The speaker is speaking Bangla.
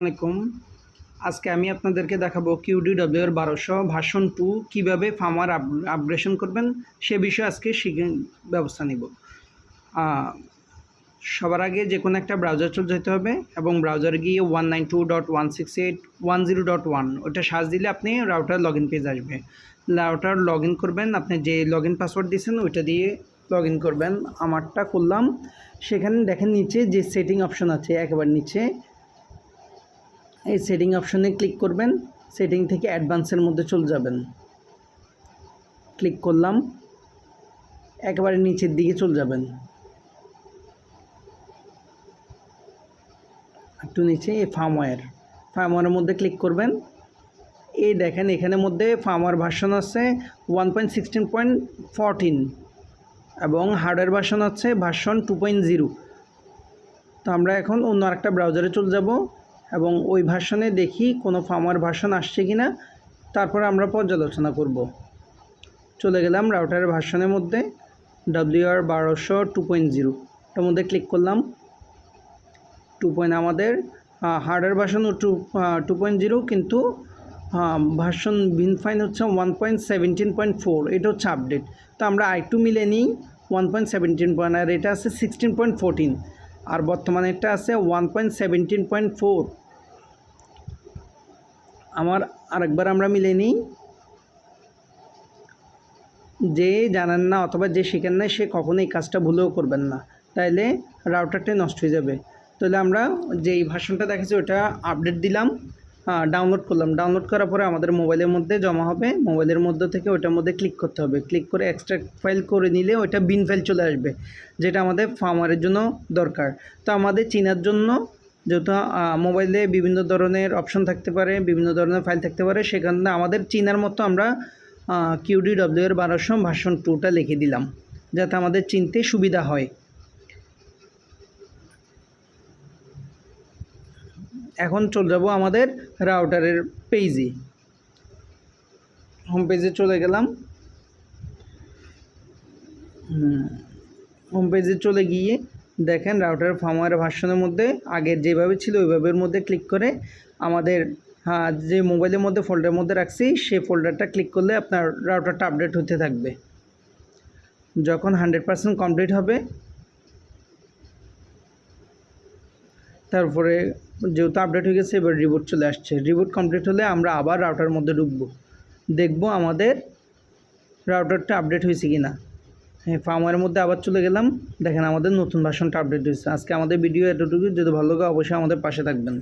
আলাইকুম। আজকে আমি আপনাদেরকে দেখাবো কিউডিডব্লিউ এর বারোশো ভাষণ টু কীভাবে ফার্মার আপগ্রেশন করবেন, সে বিষয়ে আজকে শিখে ব্যবস্থা নিব। সবার আগে যে কোনো একটা ব্রাউজার চলে যেতে হবে এবং ব্রাউজারে গিয়ে one nine two dot one six eight one zero dot one ওটা সার্চ দিলে আপনি রাউটার লগ ইন পেজ আসবে। রাউটার লগ ইন করবেন, আপনি যে লগ ইন পাসওয়ার্ড দিয়েছেন ওইটা দিয়ে লগ ইন করবেন। আমারটা করলাম সেখানে দেখেন নিচে যে সেটিং অপশন আছে, একেবারে নিচে এই সেটিং অপশনে ক্লিক করবেন সেটিং থেকে অ্যাডভান্সের মধ্যে চলে যাবেন। ক্লিক করলাম, একেবারে নিচের দিকে চলে যাবেন। একটু নিচে এই ফার্মওয়্যার ফার্মওয়্যারের মধ্যে ক্লিক করবেন। এই দেখেন এখানের মধ্যে ফার্মওয়্যার ভার্সন আছে one point sixteen point fourteen এবং হার্ডওয়্যার ভার্সন আছে ভার্সন টু পয়েন্ট জিরো তো আমরা এখন অন্য আরেকটা ব্রাউজারে চলে যাব। এবং ওই ভার্সনে দেখি কোনো ফার্মার ভার্সন আসছে কি না, তারপরে আমরা পর্যালোচনা করব। চলে গেলাম রাউটারের ভার্সনের মধ্যে ডাব্লিউআর বারোশো টু পয়েন্ট জিরো ওটার মধ্যে ক্লিক করলাম। টু পয়েন্ট আমাদের hardware version two two point zero কিন্তু ভার্সন বিন ফাইন হচ্ছে one point seventeen point four এটা হচ্ছে আপডেট তো আমরা আই টু মিলে নিই ওয়ান পয়েন্ট সেভেন্টিন পয়েন্ট আর এটা আছে সিক্সটিন পয়েন্ট ফোরটিন আর বর্তমানে এটা আছে one point seventeen point four আমার আরেকবার আমরা মিলে নিই। যে জানেন না অথবা যে শিখেন না সে কখনো এই কাজটা ভুলেও করবেন না। তাইলে রাউটারটাই নষ্ট হয়ে যাবে। তাহলে আমরা যেই ভাষণটা দেখেছি ওটা আপডেট দিলাম। ডাউনলোড করলাম। ডাউনলোড করার পরে আমাদের মোবাইলের মধ্যে জমা হবে। মোবাইলের মধ্যে থেকে ওটার মধ্যে ক্লিক করতে হবে। ক্লিক করে এক্সট্রাক্ট ফাইল করে নিলে ওইটা বিন ফাইল চলে আসবে, যেটা আমাদের ফার্মারের জন্য দরকার। তো আমাদের চিনার জন্য যেহেতু মোবাইলে বিভিন্ন ধরনের অপশন থাকতে পারে, বিভিন্ন ধরনের ফাইল থাকতে পারে, সেখানে আমাদের চিনার মতো আমরা কিউডি ডব্লিউ এর বারোশো ভার্সন টুটা লিখে দিলাম, যাতে আমাদের চিনতে সুবিধা হয়। এখন চলে যাব আমাদের রাউটারের পেজে হোম পেজে চলে গেলাম। হোম পেজে চলে গিয়ে দেখেন রাউটার ফার্মওয়্যার ভার্সনের মধ্যে আগের যেভাবে ছিল ওইভাবের মধ্যে ক্লিক করে আমাদের হ্যাঁ যে মোবাইলের মধ্যে ফোল্ডারের মধ্যে রাখছি, সেই ফোল্ডারটা ক্লিক করলে আপনার রাউটারটা আপডেট হতে থাকবে। যখন হান্ড্রেড পার্সেন্ট কমপ্লিট হবে, তারপরে যেহেতু আপডেট হয়ে গেছে, এবার রিবুট চলে আসছে। রিবুট কমপ্লিট হলে আমরা আবার রাউটার মধ্যে ঢুকব। দেখব আমাদের রাউটারটা আপডেট হয়েছে কি না হ্যাঁ ফার্মওয়ারের মধ্যে আবার চলে গেলাম। দেখেন আমাদের নতুন ভার্সনটা আপডেট হয়েছে। আজকে আমাদের ভিডিও এতটুকু যদি ভালো লাগে অবশ্যই আমাদের পাশে থাকবেন।